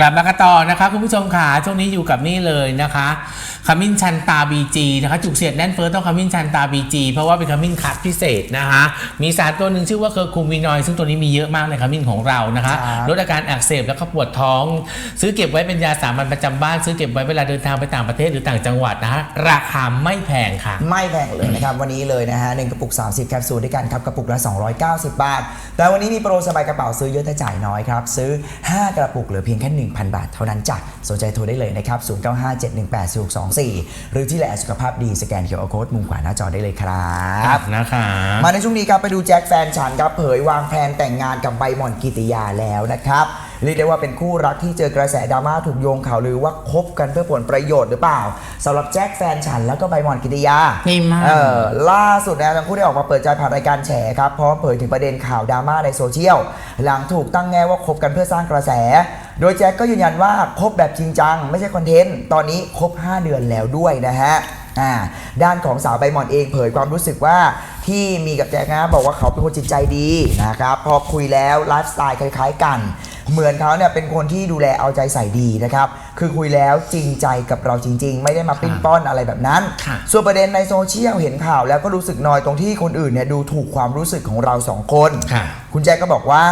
กลับมากันต่อนะคะคุณผู้ชมค่ะช่วงนี้อยู่กับนี่เลยนะคะขมิ้นชันตาบีจีนะคะจุกเสียดแน่นเฟิร์สต้องขมิ้นชันตาบีจีเพราะว่าเป็นขมิ้นคัดพิเศษนะคะมีสารตัวหนึ่งชื่อว่าเคอร์คูมินอยด์ซึ่งตัวนี้มีเยอะมากในขมิ้นของเรานะคะครับลดอาการอักเสบแล้วก็ปวดท้อง ซื้อเก็บไว้เป็นยาสามัญประจำบ้าน ซื้อเก็บไว้เวลาเดินทางไปต่างประเทศหรือต่างจังหวัดนะคะราคาไม่แพงค่ะ ไม่แพงเลยนะครับวันนี้เลยนะฮะหนึ่งกระปุก 30แคปซูลด้วยกันครับกระปุกละ290 บาท แต่วันนี้มีโปรสบายกระเป๋าซื้อเยอะแต่จ่ายน้อยครับซื้อ 5 กระปุกเหลือเพียงแค่1,000 บาทเท่านั้นจ้ะสนใจโทรได้เลยนะครับ 0957184624 หรือที่แหละสุขภาพดีสแกนเคอร์โค้ดมุมขวาหน้าจอได้เลยครับนะคะมาในช่วงนี้ครับไปดูแจ็คแฟนฉันครับเผยวางแผนแต่งงานกับใบหม่อนกิติยาแล้วนะครับเรียกได้ว่าเป็นคู่รักที่เจอกระแสดราม่าถูกโยงข่าวลือว่าคบกันเพื่อผลประโยชน์หรือเปล่าสำหรับแจ็คแฟนฉันแล้วก็ใบหม่อนกิติยาไม่มากเออล่าสุดนะทั้งคู่ได้ออกมาเปิดใจผ่านรายการแฉครับพร้อมเผยถึงประเด็นข่าวดราม่าในโซเชียลหลังถูกตั้งแง่ว่าคบกันเพื่อสร้างกระแส โดยแจ็คก็ยืนยันว่าคบแบบจริงจัง ไม่ใช่คอนเทนต์ ตอนนี้คบ5 เดือนแล้วด้วยนะฮะอ่าด้านของสาวใบหมอนเองเผยความรู้สึกว่าที่มีกับแจ็คนะบอกว่าเขาเป็นคนจิตใจดีนะครับพอคุยแล้วไลฟ์สไตล์คล้าย ๆ กัน เหมือนเขาเนี่ยเป็นคนที่ดูแลเอาใจใส่ดีนะครับคือคุยแล้วจริงใจกับเราจริง ๆ ไม่ได้มาปิ้นป้อนอะไรแบบนั้นค่ะส่วนประเด็นในโซเชียลเห็นข่าวแล้วก็รู้สึกนอยตรงที่คนอื่นเนี่ยดูถูกความรู้สึกของเราสองคนค่ะคุณแจ็คก็บอกว่า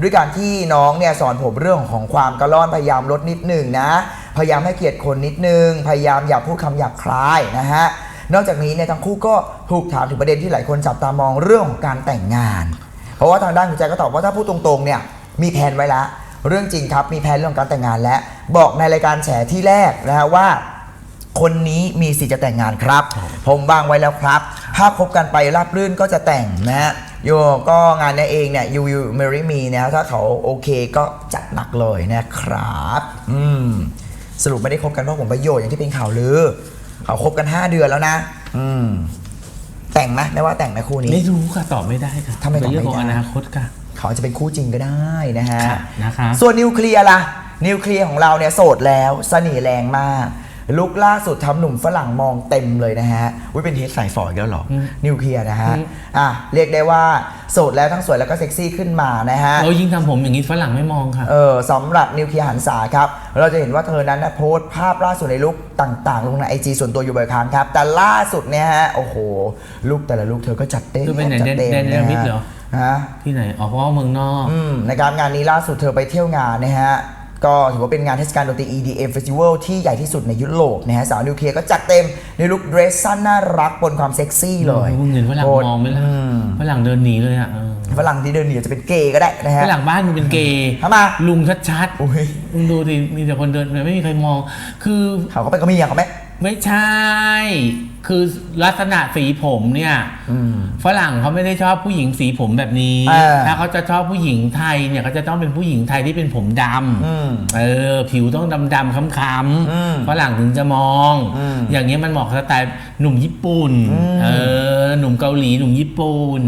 ด้วยการที่น้องเนี่ยสอนผมเรื่องของความกระล่อนพยายามลดนิดหนึ่งนะ พยายามให้เกียรติคนนิดนึง พยายามอย่าพูดคำหยาบคายนะฮะนอกจากนี้เนี่ยทั้งคู่ก็ถูกถามถึงประเด็นที่หลายคนจับตามองเรื่องของการแต่งงาน เพราะว่าทางด้านคุณแจ็คก็ตอบว่าถ้าพูดตรงๆเนี่ยมีแผนไว้แล้วเรื่องจริงครับมีแผนเรื่องการแต่งงานแล้วบอกในรายการแฉที่แรกนะฮะว่า คนนี้มีสิทธิ์จะแต่งงานครับ ผมวางไว้แล้วครับ ถ้าคบกันไปราบรื่นก็จะแต่งนะฮะ โยก็งานเนี้เองเนี่ย you will marry me นะถ้าเขาโอเคก็จัดหนักเลยนะครับ อืมสรุปไม่ได้คบกันเพราะผมประโยชน์อย่างที่เป็นข่าวลือ เขาคบกัน 5 เดือนแล้วนะ อืม แต่งไหมไม่ว่าแต่งไหมคู่นี้ ไม่รู้ค่ะตอบไม่ได้ค่ะทำไมตอบไม่ได้ เป็นเรื่องของอนาคตค่ะ เขาอาจจะเป็นคู่จริงก็ได้นะฮะ ค่ะนะคะ ส่วนนิวเคลียร์ล่ะ นิวเคลียร์ของเราเนี่ยโสดแล้วเสน่ห์แรงมาก ลุกล่าสุดทำหนุ่มฝรั่งมองเต็มเลยนะฮะอุ้ยเป็นเทสสายฝอยแล้วเหรออืมนิวเคลียร์นะฮะอืมอะ เรียกได้ว่า โสดแล้วทั้งสวยแล้วก็เซ็กซี่ขึ้นมานะฮะ เรายิ่งทำผมอย่างนี้ฝรั่งไม่มองค่ะ เออสำหรับนิวเคลียร์หันษาครับ เราจะเห็นว่าเธอนั้นนะโพสต์ภาพล่าสุดในลุคต่างๆ ลงในไอจีส่วนตัวอยู่บ่อยครั้งครับ แต่ล่าสุดเนี่ยฮะ โอ้โห ลุคแต่ละลุคเธอก็จัดเต็มคือเป็นไหนจัดเต็มแดนแดนนะมิดฮะเหรอ ฮะ ที่ไหนออกเพราะว่าเมืองนอก อืมนะครับงานนี้ล่าสุดเธอไปเที่ยวงานนะฮะ ก็ถือว่าเป็นงานเทศกาลดนตรี EDM Festival ที่ใหญ่ที่สุดในยุโรปนะฮะสาวนิวเคลียร์ก็จัดเต็มในลุคเดรสสั้นน่ารักปนความเซ็กซี่เลยมึงเห็นฝรั่งโคตรมองไหมล่ะอืมฝรั่งเดินหนีเลยอะเออฝรั่งที่เดินหนีอาจจะเป็นเกย์ก็ได้นะฮะฝรั่งบ้านมึงเป็นเกย์ทำไมลุงชัดอุ้ยๆมึงดูดิมีแต่คนเดินไม่มีใครมอง คือเขาก็ไปก็มีอย่างเขาไหม ไม่ใช่ คือลักษณะสีผมเนี่ยอืมฝรั่งเขาไม่ได้ชอบผู้หญิงสีผมแบบนี้ เออ ถ้าเขาจะชอบผู้หญิงไทยเนี่ยเขาจะต้องเป็นผู้หญิงไทยที่เป็นผมดอืมำเออ ผิวต้องดำดำๆค้ำอืมๆฝรั่งถึงจะมอง อืมอย่างเงี้ยมันเหมาะกับสไตล์หนุ่มญี่ปุ่น อืม เออ หนุ่มเกาหลีหนุ่มญี่ปุ่น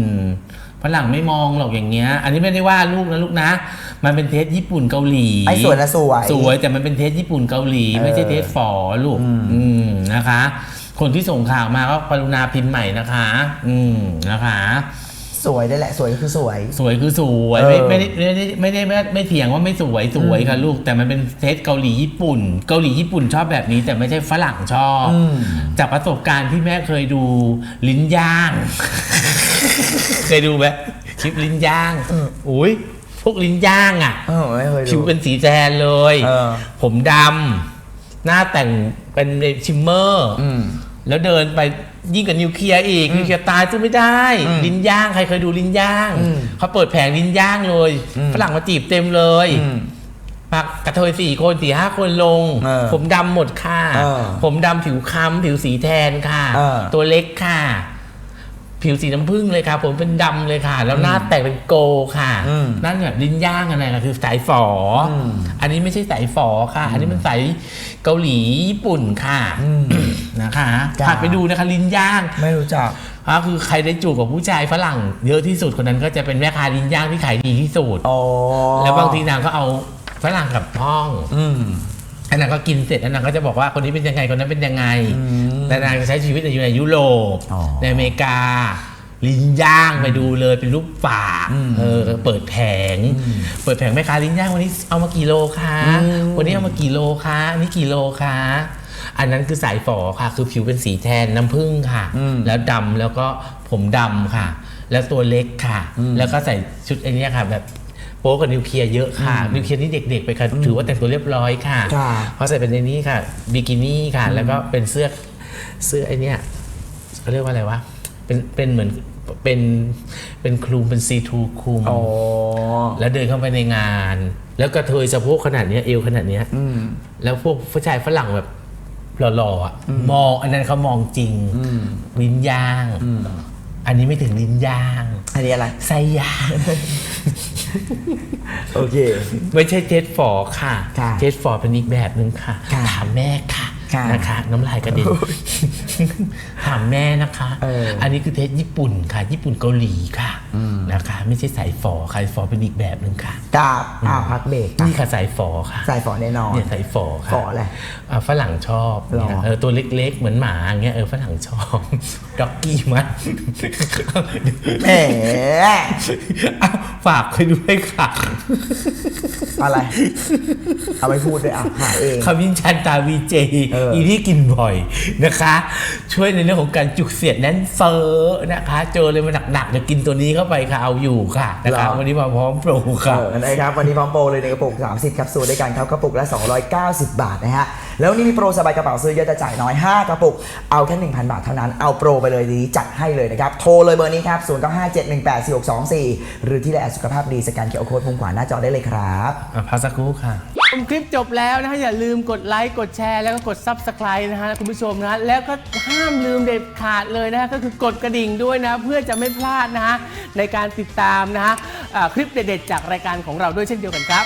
ฝรั่งไม่มองหรอกอย่างเงี้ย อันนี้ไม่ได้ว่าลูกนะลูกนะ มันเป็นเทสญี่ปุ่นเกาหลีไอ้สวยนะสวยสวยแต่มันเป็นเทสญี่ปุ่นเกาหลีเออไม่ใช่เทสฝอลูกอืมอืมนะคะ คนที่ส่งข่าวมาก็กรุณาพิมพ์ใหม่นะคะ อืมนะคะสวยได้แหละสวยก็คือสวย สวยคือสวยเออไม่ไม่ได้ไม่ได้ไม่ได้ไม่ไม่เถียงว่าไม่สวยสวยค่ะลูก แต่มันเป็นเทสเกาหลีญี่ปุ่น เกาหลีญี่ปุ่นชอบแบบนี้ แต่ไม่ใช่ฝรั่งชอบอืมจากประสบการณ์ที่แม่เคยดูลิ้นย่าง เคยดูไหมคลิปลิ้นย่างอืมอุ้ย พวกลิ้นย่างอะเออไม่เคยผิดูวเป็นสีแทนเลย เออ ผมดำหน้าแต่งเป็นชิมเมอร์ อืม แล้วเดินไปยิ่งกับนิวเคลียร์อีก นิวเคลียร์ตายสู้ไม่ได้ อืมลิ้นย่าง ใครเคยดูลิ้นย่างอืมเขาเปิดแผงลิ้นย่างเลย อืม ฝรั่งมาจีบเต็มเลยอืมมากระเทยสี่คนสี่ห้าคนลง เออผมดำหมดค่ะ เออผมดำผิวค้ำผิวสีแทนค่ะ เออตัวเล็กค่ะ ผิวสีน้ำผึ้งเลยค่ะ ผมเป็นดำเลยค่ะ แล้วหน้าแต่งเป็นโกค่ะ อืมนั่นแบบลิ้นย่างอะไรค่ะคือสายฝออม อันนี้ไม่ใช่สายฝอค่ะ อันนี้มันสายเกาหลีญี่ปุ่นค่ะอืม นะคะจ้าผัดไปดูนะคะลิ้นย่าง ไม่รู้จัก ก็คือใครได้จูบกับผู้ชายฝรั่งเยอะที่สุดคนนั้นก็จะเป็นแม่ค้าลิ้นย่างที่ขายดีที่สุด อ๋อแล้วบางทีนางก็เอาฝรั่งกับห้อง อืม อันนั้นก็กินเสร็จอันนั้นก็จะบอกว่าคนนี้เป็นยังไงคนนั้นเป็นยังไงอืมแต่นางจะใช้ชีวิตอยู่ในยุโรปอ๋อในอเมริกา ลิ้นย่างไปดูเลยเป็นรูปปากเออเปิดแผง เปิดแผงแม่ค้าลิ้นย่างวันนี้เอามากี่โลคะวันนี้เอามากี่โลคะอันนี่กี่โลคะอันนั้นคือสายฝอค่ะ คือผิวเป็นสีแทนน้ำผึ้งค่ะ แล้วดำแล้วก็ผมดำค่ะ แล้วตัวเล็กค่ะ แล้วก็ใส่ชุดไอ้เนี้ยค่ะแบบ โป๊กับนิวเคลียร์เยอะค่ะ นิวเคลียร์นี่เด็กๆไปค่ะ ถือว่าแต่งตัวเรียบร้อยค่ะ ค่ะเพราะใส่เป็นในนี้ค่ะบิกินี่ค่ะ แล้วก็เป็นเสื้อเสื้อไอเนี้ยเขาเรียกว่าอะไรวะเป็นเป็นเหมือนเป็นเป็นคลุมเป็นซีทูคลุมอ๋อ แล้วเดินเข้าไปในงาน แล้วกระเทยสะโพกขนาดเนี้ยเอวขนาดเนี้ยแล้วพวกผู้ชายฝรั่งแบบหล่อๆอะมองอันนั้นเขามองจริงลิ้นย่าง อันนี้ไม่ถึงลิ้นย่าง อันนี้อะไร ไส้ย่าง โอเค ไม่ใช่เจสฟอร์ค่ะ ค่ะเจสฟอร์เป็นอีกแบบหนึ่งค่ะ ค่ะถามแม่ค่ะค่ะ นะคะ น้ำลายกระเด็นถามแม่นะคะ เอออันนี้คือเทสญี่ปุ่นค่ะ ญี่ปุ่นเกาหลีค่ะนะคะ ไม่ใช่สายฟอค่ะสายฟอเป็นอีกแบบหนึ่งค่ะ กราบอ้าวพักเบรกนี่ค่ะสายฟอค่ะใส่ฝอแน่นอน เนี่ยสายฟอค่ะฝออะไรอ่าฝรั่งชอบหรอ เนี่ยเออตัวเล็กๆ เหมือนหมาอย่างเงี้ยเออฝรั่งชอบ ด็อกกี้มันแหมอ้าวฝากไปด้วยค่ะอะไร เอาไปพูดด้วยอะหาเองขมิ้นชันตาวีเจเอออี อีที่กินบ่อยนะคะช่วยในเรื่องของการจุกเสียดแน่นเฟ้อนะคะ เจอเลยมันหนักๆเดี๋ยวกินตัวนี้เข้าไปค่ะเอาอยู่ค่ะนะคะวันนี้มาพร้อมโปรค่ะเออนะครับวันนี้พร้อมโปรเลยในกระปุก 30แคปซูลด้วยกันครับกระปุกละ 290 บาทนะฮะ แล้ววันนี้มีโปรสบายกระเป๋าซื้อเยอะจะจ่ายน้อย 5 กระปุก เอาแค่ 1,000 บาทเท่านั้น เอาโปรไปเลยดีจัดให้เลยนะครับ โทรเลยเบอร์นี้ครับ 0957184624 หรือที่ไลน์แอดสุขภาพดีสแกนเคอร์โค้ดมุมขวาหน้าจอได้เลยครับอะพักสักครู่ค่ะ ชมคลิปจบแล้วนะฮะอย่าลืมกดไลค์กดแชร์แล้วก็กด Subscribe นะฮะคุณผู้ชมนะฮะแล้วก็ห้ามลืมเด็ดขาดเลยนะฮะก็คือกดกระดิ่งด้วยนะ เพื่อจะไม่พลาดนะฮะในการติดตามนะฮะอ่าคลิปเด็ดๆจากรายการของเราด้วยเช่นเดียวกันครับ